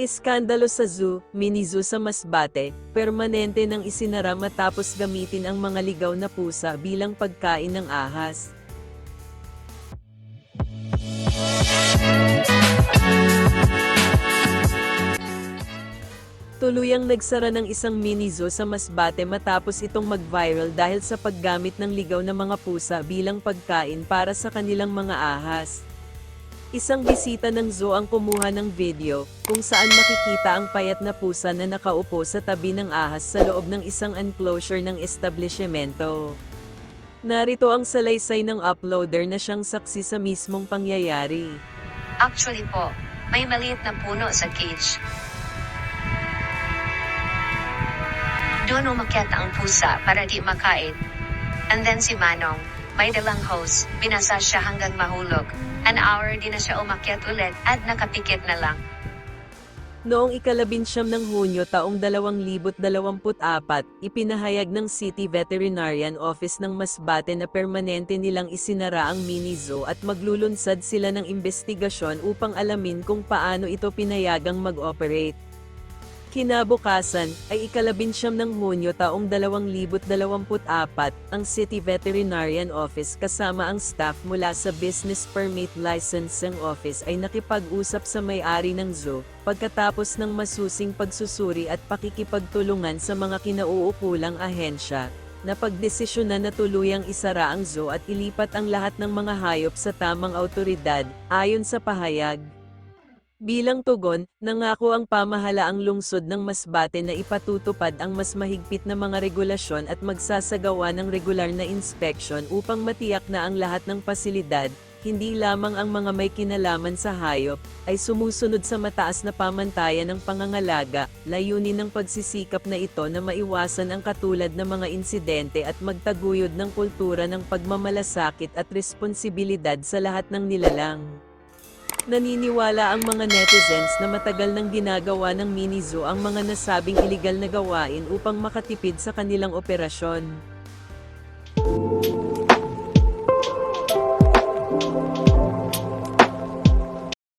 Iskandalo sa zoo, mini zoo sa Masbate, permanente nang isinara matapos gamitin ang mga ligaw na pusa bilang pagkain ng ahas. Tuluyang nagsara ng isang mini zoo sa Masbate matapos itong mag-viral dahil sa paggamit ng ligaw na mga pusa bilang pagkain para sa kanilang mga ahas. Isang bisita ng zoo ang kumuha ng video, kung saan makikita ang payat na pusa na nakaupo sa tabi ng ahas sa loob ng isang enclosure ng establishmento. Narito ang salaysay ng uploader na siyang saksi sa mismong pangyayari. Actually po, may maliit na puno sa cage. Doon umakyat ang pusa para di makain. And then si Manong, may dalang hose, binasa siya hanggang mahulog. An hour di na siya umakyat ulit at nakapikit na lang. Noong ikalabinsyam ng Hunyo taong 2024, ipinahayag ng City Veterinarian Office ng Masbate na permanente nilang isinara ang mini zoo at maglulunsad sila ng investigasyon upang alamin kung paano ito pinayagang mag-operate. Kinabukasan, ay ikalabinsyam ng Hunyo taong 2024, ang City Veterinarian Office kasama ang staff mula sa Business Permit Licensing Office ay nakipag-usap sa may-ari ng zoo, pagkatapos ng masusing pagsusuri at pakikipagtulungan sa mga kinauukulang ahensya, na pagdesisyonan na tuluyang isara ang zoo at ilipat ang lahat ng mga hayop sa tamang autoridad, ayon sa pahayag. Bilang tugon, nangako ang pamahalaang lungsod ng Masbate na ipatutupad ang mas mahigpit na mga regulasyon at magsasagawa ng regular na inspeksyon upang matiyak na ang lahat ng pasilidad, hindi lamang ang mga may kinalaman sa hayop, ay sumusunod sa mataas na pamantayan ng pangangalaga, layunin ng pagsisikap na ito na maiwasan ang katulad na mga insidente at magtaguyod ng kultura ng pagmamalasakit at responsibilidad sa lahat ng nilalang. Naniniwala ang mga netizens na matagal nang ginagawa ng mini zoo ang mga nasabing iligal na gawain upang makatipid sa kanilang operasyon.